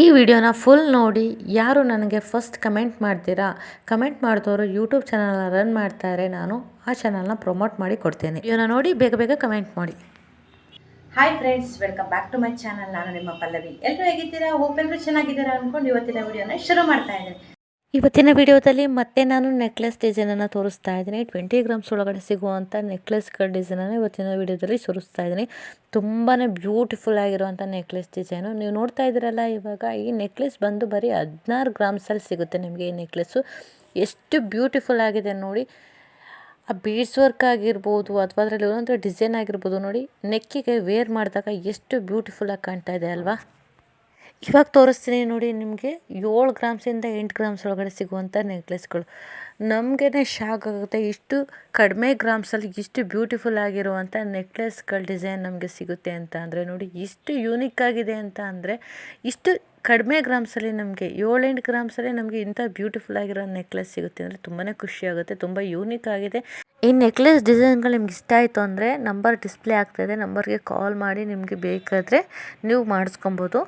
ಈ ವಿಡಿಯೋನ ಫುಲ್ ನೋಡಿ ಯಾರು ನನಗೆ ಫಸ್ಟ್ ಕಮೆಂಟ್ ಮಾಡ್ತೀರಾ? ಕಮೆಂಟ್ ಮಾಡಿದವರು ಯೂಟ್ಯೂಬ್ ಚಾನಲ್ನ ರನ್ ಮಾಡ್ತಾರೆ. ನಾನು ಆ ಚಾನಲ್ನ ಪ್ರಮೋಟ್ ಮಾಡಿ ಕೊಡ್ತೇನೆ. ವಿಡಿಯೋನ ನೋಡಿ, ಬೇಗ ಬೇಗ ಕಮೆಂಟ್ ಮಾಡಿ. Hi friends welcome back to my channel ನಾನು ನಿಮ್ಮ ಪಲ್ಲವಿ. ಎಲ್ಲರೂ ಹೇಗಿದ್ದೀರಾ? ಓಪ್ ಎಲ್ಲರೂ ಚೆನ್ನಾಗಿದ್ದೀರಾ ಅಂದ್ಕೊಂಡು ಇವತ್ತಿನ ವಿಡಿಯೋನ ಶುರು ಮಾಡ್ತಾ ಇದ್ದೀನಿ. ಇವತ್ತಿನ ವಿಡಿಯೋದಲ್ಲಿ ಮತ್ತೆ ನಾನು ನೆಕ್ಲೆಸ್ ಡಿಸೈನನ್ನು ತೋರಿಸ್ತಾ ಇದ್ದೀನಿ. ಟ್ವೆಂಟಿ ಗ್ರಾಮ್ಸ್ ಒಳಗಡೆ ಸಿಗುವಂಥ ನೆಕ್ಲೆಸ್ಗಳ ಡಿಸೈನನ್ನು ಇವತ್ತಿನ ವಿಡಿಯೋದಲ್ಲಿ ತೋರಿಸ್ತಾ ಇದ್ದೀನಿ. ತುಂಬಾ ಬ್ಯೂಟಿಫುಲ್ ಆಗಿರುವಂಥ ನೆಕ್ಲೆಸ್ ಡಿಸೈನು ನೀವು ನೋಡ್ತಾ ಇದ್ದೀರಲ್ಲ ಇವಾಗ, ಈ ನೆಕ್ಲೆಸ್ ಬಂದು ಬರೀ ಹದಿನಾರು ಗ್ರಾಮ್ಸಲ್ಲಿ ಸಿಗುತ್ತೆ ನಿಮಗೆ ಈ ನೆಕ್ಲೆಸ್ಸು ಎಷ್ಟು ಬ್ಯೂಟಿಫುಲ್ ಆಗಿದೆ ನೋಡಿ. ಆ ಬೀಡ್ಸ್ ವರ್ಕ್ ಆಗಿರ್ಬೋದು ಅಥವಾ ಅದರಲ್ಲಿ ಒಂದೊಂದು ಡಿಸೈನ್ ಆಗಿರ್ಬೋದು ನೋಡಿ, ನೆಕ್ಕಿಗೆ ವೇರ್ ಮಾಡಿದಾಗ ಎಷ್ಟು ಬ್ಯೂಟಿಫುಲ್ಲಾಗಿ ಕಾಣ್ತಾ ಇದೆ ಅಲ್ವಾ? ಇವಾಗ ತೋರಿಸ್ತೀನಿ ನೋಡಿ ನಿಮಗೆ ಏಳು ಗ್ರಾಮ್ಸಿಂದ ಎಂಟು ಗ್ರಾಮ್ಸ್ ಒಳಗಡೆ ಸಿಗುವಂಥ ನೆಕ್ಲೆಸ್ಗಳು ನಮಗೇ ಶಾಕ್ ಆಗುತ್ತೆ. ಇಷ್ಟು ಕಡಿಮೆ ಗ್ರಾಮ್ಸಲ್ಲಿ ಇಷ್ಟು ಬ್ಯೂಟಿಫುಲ್ ಆಗಿರುವಂಥ ನೆಕ್ಲೆಸ್ಗಳ ಡಿಸೈನ್ ನಮಗೆ ಸಿಗುತ್ತೆ ಅಂತ ಅಂದರೆ ನೋಡಿ, ಇಷ್ಟು ಯೂನಿಕ್ ಆಗಿದೆ ಅಂತ ಅಂದರೆ ಇಷ್ಟು ಕಡಿಮೆ ಗ್ರಾಮ್ಸಲ್ಲಿ ನಮಗೆ ಏಳೆಂಟು ಗ್ರಾಮ್ಸಲ್ಲಿ ನಮಗೆ ಇಂಥ ಬ್ಯೂಟಿಫುಲ್ ಆಗಿರೋ ನೆಕ್ಲೆಸ್ ಸಿಗುತ್ತೆ ಅಂದರೆ ತುಂಬಾ ಖುಷಿಯಾಗುತ್ತೆ ತುಂಬ ಯೂನಿಕ್ ಆಗಿದೆ. ಈ ನೆಕ್ಲೆಸ್ ಡಿಸೈನ್ಗಳು ನಿಮ್ಗೆ ಇಷ್ಟ ಆಯಿತು ಅಂದರೆ ನಂಬರ್ ಡಿಸ್ಪ್ಲೇ ಆಗ್ತಾಯಿದೆ ನಂಬರ್ಗೆ ಕಾಲ್ ಮಾಡಿ ನಿಮಗೆ ಬೇಕಾದರೆ ನೀವು ಮಾಡಿಸ್ಕೊಬೋದು.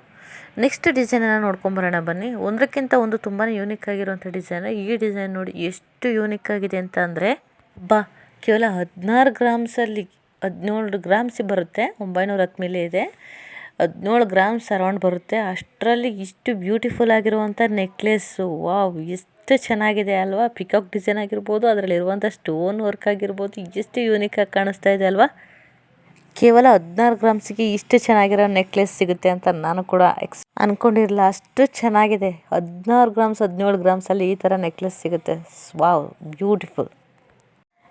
ನೆಕ್ಸ್ಟ್ ಡಿಸೈನನ್ನು ನೋಡ್ಕೊಂಬರೋಣ ಬನ್ನಿ. ಒಂದಕ್ಕಿಂತ ಒಂದು ತುಂಬಾ ಯೂನಿಕ್ ಆಗಿರುವಂಥ ಡಿಸೈನ್ ಈ ಡಿಸೈನ್ ನೋಡಿ ಎಷ್ಟು ಯೂನಿಕ್ ಆಗಿದೆ ಅಂತ ಅಂದರೆ, ಬಾ, ಕೇವಲ ಹದಿನಾರು ಗ್ರಾಮ್ಸಲ್ಲಿ ಹದಿನೇಳು ಗ್ರಾಮ್ಸ್ ಬರುತ್ತೆ. ಒಂಬೈನೂರ ಹತ್ತು ಮಿಲಿ ಇದೆ. ಹದಿನೇಳು ಗ್ರಾಮ್ಸ್ ಅರೌಂಡ್ ಬರುತ್ತೆ. ಅಷ್ಟರಲ್ಲಿ ಇಷ್ಟು ಬ್ಯೂಟಿಫುಲ್ ಆಗಿರುವಂಥ ನೆಕ್ಲೆಸ್ಸು ವಾವ್ ಎಷ್ಟು ಚೆನ್ನಾಗಿದೆ ಅಲ್ವಾ? ಪಿಕಾಕ್ ಡಿಸೈನ್ ಆಗಿರ್ಬೋದು ಅದರಲ್ಲಿರುವಂಥ ಸ್ಟೋನ್ ವರ್ಕ್ ಆಗಿರ್ಬೋದು ಎಷ್ಟು ಯೂನಿಕಾಗಿ ಕಾಣಿಸ್ತಾ ಇದೆ ಅಲ್ವಾ? ಕೇವಲ ಹದಿನಾರು ಗ್ರಾಮ್ಸಿಗೆ ಇಷ್ಟು ಚೆನ್ನಾಗಿರೋ ನೆಕ್ಲೆಸ್ ಸಿಗುತ್ತೆ ಅಂತ ನಾನು ಕೂಡ ಎಕ್ಸ್ ಅಂದ್ಕೊಂಡಿರಲಿಲ್ಲ ಅಷ್ಟು ಚೆನ್ನಾಗಿದೆ. ಹದಿನಾರು ಗ್ರಾಮ್ಸ್, ಹದಿನೇಳು ಗ್ರಾಮ್ಸಲ್ಲಿ ಈ ಥರ ನೆಕ್ಲೆಸ್ ಸಿಗುತ್ತೆ. ವಾವ್ ಬ್ಯೂಟಿಫುಲ್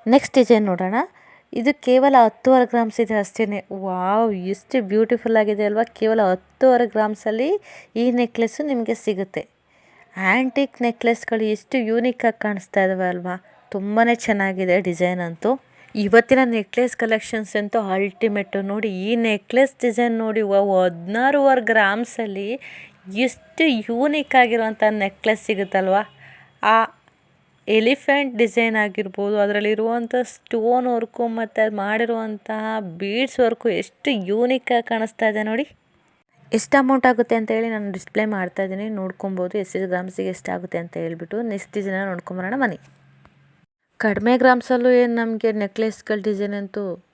ನೆಕ್ಸ್ಟ್ ಡಿಸೈನ್ ನೋಡೋಣ. ಇದು ಕೇವಲ ಹತ್ತುವರೆ ಗ್ರಾಮ್ಸ್ ಇದೆ ಅಷ್ಟೇ ವಾವ್ ಎಷ್ಟು ಬ್ಯೂಟಿಫುಲ್ ಆಗಿದೆ ಅಲ್ವಾ? ಕೇವಲ ಹತ್ತುವರೆ ಗ್ರಾಮ್ಸಲ್ಲಿ ಈ ನೆಕ್ಲೆಸ್ಸು ನಿಮಗೆ ಸಿಗುತ್ತೆ. ಆ್ಯಂಟಿಕ್ ನೆಕ್ಲೆಸ್ಗಳು ಎಷ್ಟು ಯೂನಿಕಾಗಿ ಕಾಣಿಸ್ತಾ ಇದಾವೆ ಅಲ್ವಾ? ತುಂಬಾ ಚೆನ್ನಾಗಿದೆ ಡಿಸೈನ್ ಅಂತೂ. ಇವತ್ತಿನ ನೆಕ್ಲೆಸ್ ಕಲೆಕ್ಷನ್ಸ್ ಅಂತೂ ಅಲ್ಟಿಮೇಟು ನೋಡಿ, ಈ ನೆಕ್ಲೆಸ್ ಡಿಸೈನ್ ನೋಡಿ ಹದಿನಾರುವರೆ ಗ್ರಾಮ್ಸಲ್ಲಿ ಎಷ್ಟು ಯೂನಿಕ್ ಆಗಿರುವಂಥ ನೆಕ್ಲೆಸ್ ಸಿಗುತ್ತಲ್ವ? ಆ ಎಲಿಫೆಂಟ್ ಡಿಸೈನ್ ಆಗಿರ್ಬೋದು ಅದರಲ್ಲಿರುವಂಥ ಸ್ಟೋನ್ ವರ್ಕು ಮತ್ತು ಅದು ಮಾಡಿರುವಂತಹ ಬೀಡ್ಸ್ ವರ್ಕು ಎಷ್ಟು ಯೂನಿಕಾಗಿ ಕಾಣಿಸ್ತಾ ಇದೆ ನೋಡಿ. ಎಷ್ಟು ಅಮೌಂಟ್ ಆಗುತ್ತೆ ಅಂತ ಹೇಳಿ ನಾನು ಡಿಸ್ಪ್ಲೇ ಮಾಡ್ತಾ ಇದ್ದೀನಿ. ನೋಡ್ಕೊಬೋದು ಎಷ್ಟು ಗ್ರಾಮ್ಸಿಗೆ ಎಷ್ಟಾಗುತ್ತೆ ಅಂತ ಹೇಳ್ಬಿಟ್ಟು ನೆಕ್ಸ್ಟ್ ಡಿಸೈನ ನೋಡ್ಕೊಂಬರೋಣ, ಬನ್ನಿ. ಕಡಿಮೆ ಗ್ರಾಮ್ಸಲ್ಲೂ ಏನು ನಮಗೆ ನೆಕ್ಲೆಸ್ಗಳ ಡಿಸೈನ್ ಅಂತೂ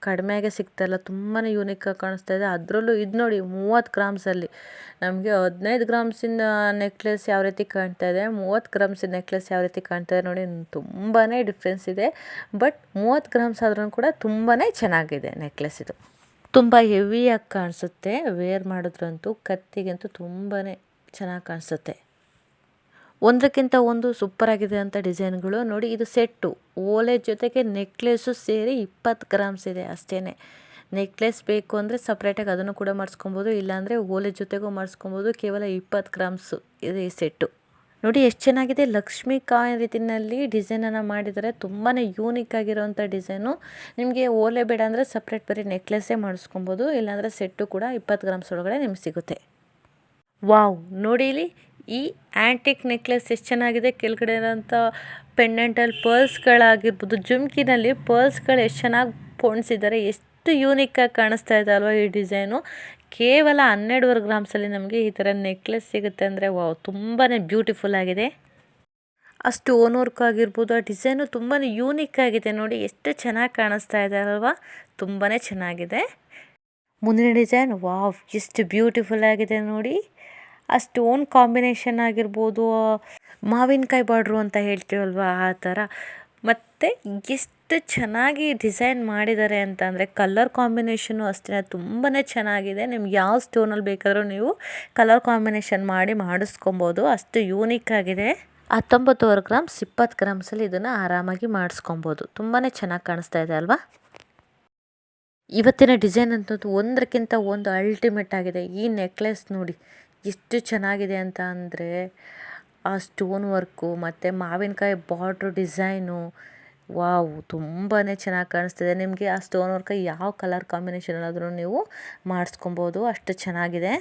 ಕಡಿಮೆಗೆ ಸಿಗ್ತಾಯಿಲ್ಲ. ತುಂಬಾ ಯೂನಿಕ್ಕಾಗಿ ಕಾಣಿಸ್ತಾ ಇದೆ. ಅದರಲ್ಲೂ ಇದು ನೋಡಿ ಮೂವತ್ತು ಗ್ರಾಮ್ಸಲ್ಲಿ ನಮಗೆ ಹದಿನೈದು ಗ್ರಾಮ್ಸಿಂದ ನೆಕ್ಲೆಸ್ ಯಾವ ರೀತಿ ಕಾಣ್ತಾ ಇದೆ, ಮೂವತ್ತು ಗ್ರಾಮ್ಸಿನ ನೆಕ್ಲೆಸ್ ಯಾವ ರೀತಿ ಕಾಣ್ತಾ ಇದೆ ನೋಡಿ ತುಂಬಾ ಡಿಫ್ರೆನ್ಸ್ ಇದೆ. ಬಟ್ ಮೂವತ್ತು ಗ್ರಾಮ್ಸ್ ಆದ್ರೂ ಕೂಡ ತುಂಬಾ ಚೆನ್ನಾಗಿದೆ ನೆಕ್ಲೆಸ್ ಇದು. ತುಂಬ ಹೆವಿಯಾಗಿ ಕಾಣಿಸುತ್ತೆ. ವೇರ್ ಮಾಡಿದ್ರಂತೂ, ಕತ್ತಿಗಂತೂ ತುಂಬಾ ಚೆನ್ನಾಗಿ ಕಾಣಿಸುತ್ತೆ. ಒಂದಕ್ಕಿಂತ ಒಂದು ಸೂಪರ್ ಆಗಿದೆ ಅಂತ ಡಿಸೈನ್ಗಳು. ನೋಡಿ, ಇದು ಸೆಟ್ಟು. ಓಲೆ ಜೊತೆಗೆ ನೆಕ್ಲೆಸ್ಸು ಸೇರಿ ಇಪ್ಪತ್ತು ಗ್ರಾಮ್ಸ್ ಇದೆ ಅಷ್ಟೇ ನೆಕ್ಲೆಸ್ ಬೇಕು ಅಂದರೆ ಸಪ್ರೇಟಾಗಿ ಅದನ್ನು ಕೂಡ ಮಾಡಿಸ್ಕೊಬೋದು. ಇಲ್ಲಾಂದರೆ ಓಲೆ ಜೊತೆಗೂ ಮಾಡಿಸ್ಕೊಬೋದು. ಕೇವಲ ಇಪ್ಪತ್ತು ಗ್ರಾಮ್ಸು ಇದೆ ಈ ಸೆಟ್ಟು. ನೋಡಿ, ಎಷ್ಟು ಚೆನ್ನಾಗಿದೆ. ಲಕ್ಷ್ಮಿ ಕಾಯಿ ರೀತಿಯಲ್ಲಿ ಡಿಸೈನನ್ನು ಮಾಡಿದರೆ ತುಂಬಾ ಯೂನಿಕ್ ಆಗಿರೋವಂಥ ಡಿಸೈನು. ನಿಮಗೆ ಓಲೆ ಬೇಡ ಅಂದರೆ ಸಪ್ರೇಟ್ ಬರೀ ನೆಕ್ಲೆಸ್ಸೇ ಮಾಡಿಸ್ಕೊಬೋದು. ಇಲ್ಲಾಂದರೆ ಸೆಟ್ಟು ಕೂಡ ಇಪ್ಪತ್ತು ಗ್ರಾಮ್ಸ್ ಒಳಗಡೆ ನಿಮ್ಗೆ ಸಿಗುತ್ತೆ. ವಾವ್! ನೋಡಿ ಇಲ್ಲಿ ಈ ಆ್ಯಂಟಿಕ್ ನೆಕ್ಲೆಸ್ ಎಷ್ಟು ಚೆನ್ನಾಗಿದೆ? ಕೆಳಗಡೆ ಇರೋಂಥ ಪೆಂಡೆಂಟಲ್ಲಿ ಪರ್ಲ್ಸ್ಗಳಾಗಿರ್ಬೋದು ಜುಮ್ಕಿನಲ್ಲಿ ಪರ್ಲ್ಸ್ಗಳು ಎಷ್ಟು ಚೆನ್ನಾಗಿ ಪೋಣಿಸಿದ್ದಾರೆ, ಎಷ್ಟು ಯೂನಿಕ್ಕಾಗಿ ಕಾಣಿಸ್ತಾ ಇದೆ ಅಲ್ವಾ ಈ ಡಿಸೈನು? ಕೇವಲ ಹನ್ನೆರಡುವರೆ ಗ್ರಾಮ್ಸಲ್ಲಿ ನಮಗೆ ಈ ಥರ ನೆಕ್ಲೆಸ್ ಸಿಗುತ್ತೆ ಅಂದರೆ ವಾವ್ ತುಂಬಾ ಬ್ಯೂಟಿಫುಲ್ ಆಗಿದೆ. ಆ ಸ್ಟೋನ್ ವರ್ಕ್ ಆಗಿರ್ಬೋದು, ಆ ಡಿಸೈನು ತುಂಬಾ ಯೂನಿಕ್ ಆಗಿದೆ ನೋಡಿ, ಎಷ್ಟು ಚೆನ್ನಾಗಿ ಕಾಣಿಸ್ತಾ ಇದೆ ಅಲ್ವಾ? ತುಂಬಾ ಚೆನ್ನಾಗಿದೆ. ಮುಂದಿನ ಡಿಸೈನ್, ವಾವ್, ಎಷ್ಟು ಬ್ಯೂಟಿಫುಲ್ ಆಗಿದೆ ನೋಡಿ. ಆ ಸ್ಟೋನ್ ಕಾಂಬಿನೇಷನ್ ಆಗಿರ್ಬೋದು ಮಾವಿನಕಾಯಿ ಬಾರ್ಡ್ರು ಅಂತ ಹೇಳ್ತೀವಲ್ವ ಆ ಥರ. ಮತ್ತು ಎಷ್ಟು ಚೆನ್ನಾಗಿ ಡಿಸೈನ್ ಮಾಡಿದ್ದಾರೆ ಅಂತ ಅಂದರೆ ಕಲರ್ ಕಾಂಬಿನೇಷನು ಅಷ್ಟೇ ತುಂಬಾ ಚೆನ್ನಾಗಿದೆ. ನಿಮ್ಗೆ ಯಾವ ಸ್ಟೋನಲ್ಲಿ ಬೇಕಾದರೂ ನೀವು ಕಲರ್ ಕಾಂಬಿನೇಷನ್ ಮಾಡಿ ಮಾಡಿಸ್ಕೊಬೋದು. ಅಷ್ಟು ಯೂನಿಕ್ ಆಗಿದೆ. ಹತ್ತೊಂಬತ್ತುವರೆ ಗ್ರಾಮ್ಸ್, ಇಪ್ಪತ್ತು ಗ್ರಾಮ್ಸಲ್ಲಿ ಇದನ್ನು ಆರಾಮಾಗಿ ಮಾಡಿಸ್ಕೊಬೋದು. ತುಂಬಾ ಚೆನ್ನಾಗಿ ಕಾಣಿಸ್ತಾ ಇದೆ ಅಲ್ವಾ? ಇವತ್ತಿನ ಡಿಸೈನ್ ಅಂತದ್ದು ಒಂದಕ್ಕಿಂತ ಒಂದು ಅಲ್ಟಿಮೇಟ್ ಆಗಿದೆ. ಈ ನೆಕ್ಲೆಸ್ ನೋಡಿ. ಎಷ್ಟು ಚೆನ್ನಾಗಿದೆ ಅಂತ ಅಂದರೆ, ಆ ಸ್ಟೋನ್ ವರ್ಕು ಮತ್ತು ಮಾವಿನಕಾಯಿ ಬಾರ್ಡ್ರ್ ಡಿಸೈನು ವಾವ್ ತುಂಬಾ ಚೆನ್ನಾಗಿ ಕಾಣಿಸ್ತಿದೆ. ನಿಮಗೆ ಆ ಸ್ಟೋನ್ ವರ್ಕ ಯಾವ ಕಲರ್ ಕಾಂಬಿನೇಷನಲ್ಲಾದರೂ ನೀವು ಮಾಡಿಸ್ಕೊಬೋದು, ಅಷ್ಟು ಚೆನ್ನಾಗಿದೆ.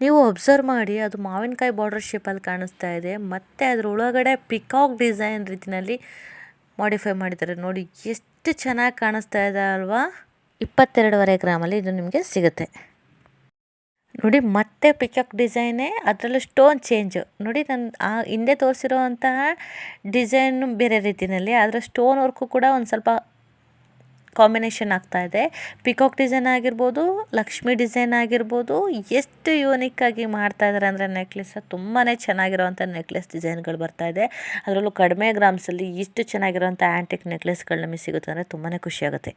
ನೀವು ಅಬ್ಸರ್ವ್ ಮಾಡಿ, ಅದು ಮಾವಿನಕಾಯಿ ಬಾರ್ಡರ್ ಶೇಪಲ್ಲಿ ಕಾಣಿಸ್ತಾ ಇದೆ, ಮತ್ತು ಅದರೊಳಗಡೆ ಪಿಕಾಕ್ ಡಿಸೈನ್ ರೀತಿಯಲ್ಲಿ ಮಾಡಿಫೈ ಮಾಡಿದ್ದಾರೆ. ನೋಡಿ, ಎಷ್ಟು ಚೆನ್ನಾಗಿ ಕಾಣಿಸ್ತಾ ಇದೆ ಅಲ್ವಾ? ಇಪ್ಪತ್ತೆರಡುವರೆ ಗ್ರಾಮಲ್ಲಿ ಇದು ನಿಮಗೆ ಸಿಗುತ್ತೆ. ನೋಡಿ, ಮತ್ತೆ ಪಿಕಾಕ್ ಡಿಸೈನೇ ಅದರಲ್ಲೂ ಸ್ಟೋನ್ ಚೇಂಜ್ ನೋಡಿ, ನಾನು ಆ ಹಿಂದೆ ತೋರಿಸಿರುವಂತಹ ಡಿಸೈನ್ ಬೇರೆ ರೀತಿಯಲ್ಲಿ, ಆದರೆ ಸ್ಟೋನ್ ವರ್ಕು ಕೂಡ ಒಂದು ಸ್ವಲ್ಪ ಕಾಂಬಿನೇಷನ್ ಆಗ್ತಾ ಇದೆ. ಪಿಕಾಕ್ ಡಿಸೈನ್ ಆಗಿರ್ಬೋದು, ಲಕ್ಷ್ಮಿ ಡಿಸೈನ್ ಆಗಿರ್ಬೋದು, ಎಷ್ಟು ಯೂನಿಕ್ಕಾಗಿ ಮಾಡ್ತಾ ಇದ್ದಾರೆ ಅಂದರೆ ನೆಕ್ಲೆಸ್ ತುಂಬಾ ಚೆನ್ನಾಗಿರೋವಂಥ ನೆಕ್ಲೆಸ್ ಡಿಸೈನ್ಗಳು ಬರ್ತಾ ಇದೆ. ಅದರಲ್ಲೂ ಕಡಿಮೆ ಗ್ರಾಮ್ಸಲ್ಲಿ ಇಷ್ಟು ಚೆನ್ನಾಗಿರುವಂಥ ಆ್ಯಂಟಿಕ್ ನೆಕ್ಲೆಸ್ಗಳು ನಮಗೆ ಸಿಗುತ್ತೆ ಅಂದರೆ ತುಂಬಾ ಖುಷಿಯಾಗುತ್ತೆ.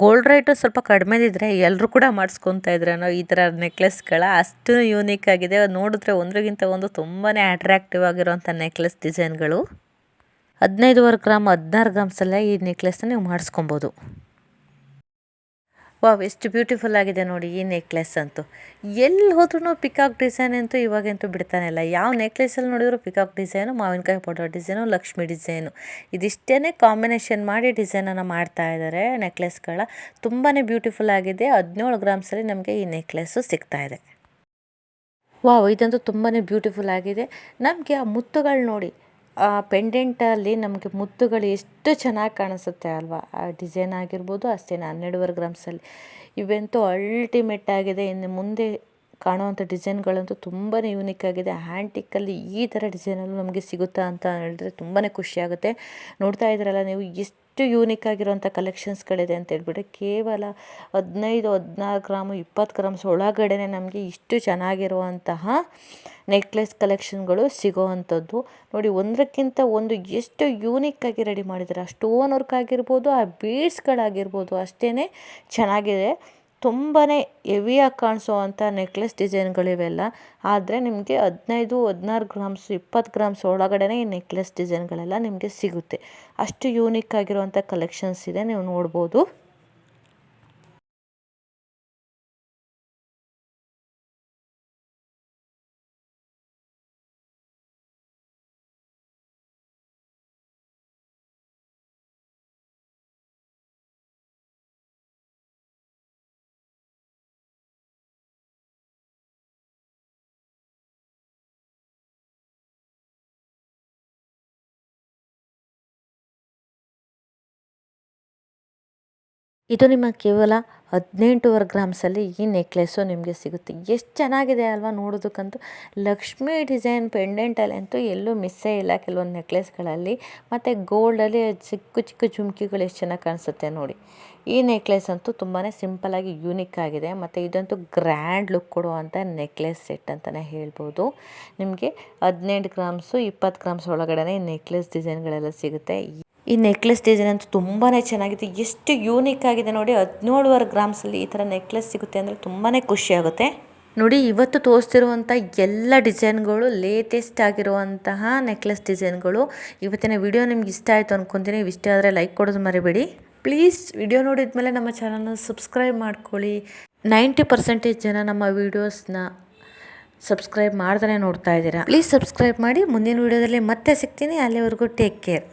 ಗೋಲ್ಡ್ ರೇಟು ಸ್ವಲ್ಪ ಕಡಿಮೆದಿದ್ರೆ ಎಲ್ಲರೂ ಕೂಡ ಮಾಡಿಸ್ಕೊತಾ ಅನ್ನೋ ಈ ಥರ ನೆಕ್ಲೆಸ್ಗಳ ಅಷ್ಟು ಯೂನಿಕ್ ಆಗಿದೆ. ನೋಡಿದ್ರೆ ಒಂದ್ರಿಗಿಂತ ಒಂದು ತುಂಬಾ ಅಟ್ರಾಕ್ಟಿವ್ ಆಗಿರುವಂಥ ನೆಕ್ಲೆಸ್ ಡಿಸೈನ್ಗಳು ಹದಿನೈದುವರೆ ಗ್ರಾಮ್ ಹದಿನಾರು ಗ್ರಾಮ್ಸಲ್ಲೇ ಈ ನೆಕ್ಲೆಸ್ನ ನೀವು ಮಾಡಿಸ್ಕೊಬೋದು. ವಾವ್, ಎಷ್ಟು ಬ್ಯೂಟಿಫುಲ್ ಆಗಿದೆ ನೋಡಿ ಈ ನೆಕ್ಲೆಸ್ ಅಂತೂ. ಎಲ್ಲಿ ಹೋದ್ರೂ ಪಿಕಾಕ್ ಡಿಸೈನ್ ಅಂತೂ ಇವಾಗಂತೂ ಬಿಡ್ತಾನೆ ಇಲ್ಲ. ಯಾವ ನೆಕ್ಲೆಸಲ್ಲಿ ನೋಡಿದ್ರು ಪಿಕಾಕ್ ಡಿಸೈನು ಮಾವಿನಕಾಯಿ ಪೌಡರ್ ಡಿಸೈನು ಲಕ್ಷ್ಮಿ ಡಿಸೈನು ಇದಿಷ್ಟೇ ಕಾಂಬಿನೇಷನ್ ಮಾಡಿ ಡಿಸೈನನ್ನು ಮಾಡ್ತಾ ಇದ್ದಾರೆ ನೆಕ್ಲೆಸ್ಗಳ ತುಂಬಾ ಬ್ಯೂಟಿಫುಲ್ ಆಗಿದೆ. ಹದಿನೇಳು ಗ್ರಾಮ್ಸಲ್ಲಿ ನಮಗೆ ಈ ನೆಕ್ಲೆಸ್ಸು ಇದೆ. ವಾವ್, ಇದಂತೂ ತುಂಬಾ ಬ್ಯೂಟಿಫುಲ್ ಆಗಿದೆ. ನಮಗೆ ಆ ಮುತ್ತುಗಳು ನೋಡಿ ಆ ಪೆಂಡೆಂಟಲ್ಲಿ ನಮಗೆ ಮುತ್ತುಗಳು ಎಷ್ಟು ಚೆನ್ನಾಗಿ ಕಾಣಿಸುತ್ತೆ ಅಲ್ವಾ? ಆ ಡಿಸೈನ್ ಆಗಿರ್ಬೋದು, ಅಷ್ಟೇ ಹನ್ನೆರಡುವರೆ ಗ್ರಾಮ್ಸಲ್ಲಿ. ಇವಂತೂ ಅಲ್ಟಿಮೇಟ್ ಆಗಿದೆ. ಇನ್ನು ಮುಂದೆ ಕಾಣುವಂಥ ಡಿಸೈನ್ಗಳಂತೂ ತುಂಬಾ ಯೂನಿಕ್ ಆಗಿದೆ. ಹ್ಯಾಂಟಿಕ್ಕಲ್ಲಿ ಈ ಥರ ಡಿಸೈನಲ್ಲೂ ನಮಗೆ ಸಿಗುತ್ತಾ ಅಂತ ಹೇಳಿದ್ರೆ ತುಂಬಾ ಖುಷಿಯಾಗುತ್ತೆ ನೋಡ್ತಾ ಇದ್ದೀರಲ್ಲ ನೀವು ಎಷ್ಟು ಯೂನಿಕ್ ಆಗಿರುವಂಥ ಕಲೆಕ್ಷನ್ಸ್ಗಳಿದೆ ಅಂತ ಹೇಳ್ಬಿಟ್ಟು ಕೇವಲ ಹದಿನೈದು ಹದಿನಾರು ಗ್ರಾಮು, ಇಪ್ಪತ್ತು ಗ್ರಾಮ್ಸ್ ಒಳಗಡೆ ನಮಗೆ ಇಷ್ಟು ಚೆನ್ನಾಗಿರುವಂತಹ ನೆಕ್ಲೆಸ್ ಕಲೆಕ್ಷನ್ಗಳು ಸಿಗೋವಂಥದ್ದು. ನೋಡಿ, ಒಂದಕ್ಕಿಂತ ಒಂದು ಎಷ್ಟು ಯೂನಿಕ್ ಆಗಿ ರೆಡಿ ಮಾಡಿದ್ದಾರೆ. ಆ ಸ್ಟೋನ್ ವರ್ಕ್ ಆಗಿರ್ಬೋದು ಆ ಬೀಡ್ಸ್ಗಳಾಗಿರ್ಬೋದು ಅಷ್ಟೇ ಚೆನ್ನಾಗಿದೆ. ತುಂಬಾ ಹೆವಿಯಾಗಿ ಕಾಣಿಸೋವಂಥ ನೆಕ್ಲೆಸ್ ಡಿಸೈನ್ಗಳಿವೆಲ್ಲ ಆದರೆ ನಿಮಗೆ ಹದಿನೈದು, ಹದಿನಾರು ಗ್ರಾಮ್ಸ್ ಇಪ್ಪತ್ತು ಗ್ರಾಮ್ಸ್ ಒಳಗಡೆ ಈ ನೆಕ್ಲೆಸ್ ಡಿಸೈನ್ಗಳೆಲ್ಲ ನಿಮಗೆ ಸಿಗುತ್ತೆ. ಅಷ್ಟು ಯೂನಿಕ್ ಆಗಿರುವಂಥ ಕಲೆಕ್ಷನ್ಸ್ ಇದೆ, ನೀವು ನೋಡ್ಬೋದು. ಇದು ನಿಮ್ಮ ಕೇವಲ ಹದಿನೆಂಟೂವರೆ ಗ್ರಾಮ್ಸಲ್ಲಿ ಈ ನೆಕ್ಲೆಸ್ಸು ನಿಮಗೆ ಸಿಗುತ್ತೆ. ಎಷ್ಟು ಚೆನ್ನಾಗಿದೆ ಅಲ್ವಾ ನೋಡೋದಕ್ಕಂತೂ. ಲಕ್ಷ್ಮಿ ಡಿಸೈನ್ ಪೆಂಡೆಂಟಲ್ಲಿ ಅಂತೂ ಎಲ್ಲೂ ಮಿಸ್ಸೇ ಇಲ್ಲ ಕೆಲವೊಂದು ನೆಕ್ಲೆಸ್ಗಳಲ್ಲಿ. ಮತ್ತು ಗೋಲ್ಡಲ್ಲಿ ಚಿಕ್ಕ ಚಿಕ್ಕ ಜುಮ್ಕಿಗಳು ಎಷ್ಟು ಚೆನ್ನಾಗಿ ಕಾಣಿಸುತ್ತೆ ನೋಡಿ. ಈ ನೆಕ್ಲೆಸ್ ಅಂತೂ ತುಂಬಾ ಸಿಂಪಲಾಗಿ ಯೂನಿಕ್ ಆಗಿದೆ. ಮತ್ತು ಇದಂತೂ ಗ್ರ್ಯಾಂಡ್ ಲುಕ್ ಕೊಡುವಂಥ ನೆಕ್ಲೆಸ್ ಸೆಟ್ ಅಂತಲೇ ಹೇಳ್ಬೋದು. ನಿಮಗೆ ಹದಿನೆಂಟು ಗ್ರಾಮ್ಸು ಇಪ್ಪತ್ತು ಗ್ರಾಮ್ಸ್ ಒಳಗಡೆ ನೆಕ್ಲೆಸ್ ಡಿಸೈನ್ಗಳೆಲ್ಲ ಸಿಗುತ್ತೆ. ಈ ನೆಕ್ಲೆಸ್ ಡಿಸೈನ್ ಅಂತೂ ತುಂಬಾ ಚೆನ್ನಾಗಿದೆ. ಎಷ್ಟು ಯೂನಿಕ್ ಆಗಿದೆ ನೋಡಿ. ಹದಿನೇಳುವರೆ ಗ್ರಾಮ್ಸಲ್ಲಿ ಈ ಥರ ನೆಕ್ಲೆಸ್ ಸಿಗುತ್ತೆ ಅಂದರೆ ತುಂಬಾ ಖುಷಿಯಾಗುತ್ತೆ ನೋಡಿ, ಇವತ್ತು ತೋರಿಸ್ತಿರುವಂಥ ಎಲ್ಲ ಡಿಸೈನ್ಗಳು ಲೇಟೆಸ್ಟ್ ಆಗಿರುವಂತಹ ನೆಕ್ಲೆಸ್ ಡಿಸೈನ್ಗಳು ಇವತ್ತಿನ ವಿಡಿಯೋ ನಿಮ್ಗೆ ಇಷ್ಟ ಆಯಿತು ಅಂದ್ಕೊತೀನಿ ಇಷ್ಟ ಆದರೆ ಲೈಕ್ ಕೊಡೋದು ಮರಿಬೇಡಿ. ಪ್ಲೀಸ್ ವಿಡಿಯೋ ನೋಡಿದ ಮೇಲೆ ನಮ್ಮ ಚಾನಲ್ನ ಸಬ್ಸ್ಕ್ರೈಬ್ ಮಾಡ್ಕೊಳ್ಳಿ. ನೈಂಟಿ ಪರ್ಸೆಂಟೇಜ್ ಜನ ನಮ್ಮ ವೀಡಿಯೋಸ್ನ ಸಬ್ಸ್ಕ್ರೈಬ್ ಮಾಡ್ದೇ ನೋಡ್ತಾ ಇದ್ದೀರಾ. ಪ್ಲೀಸ್ ಸಬ್ಸ್ಕ್ರೈಬ್ ಮಾಡಿ. ಮುಂದಿನ ವೀಡಿಯೋದಲ್ಲಿ ಮತ್ತೆ ಸಿಗ್ತೀನಿ. ಅಲ್ಲಿವರೆಗೂ ಟೇಕ್ ಕೇರ್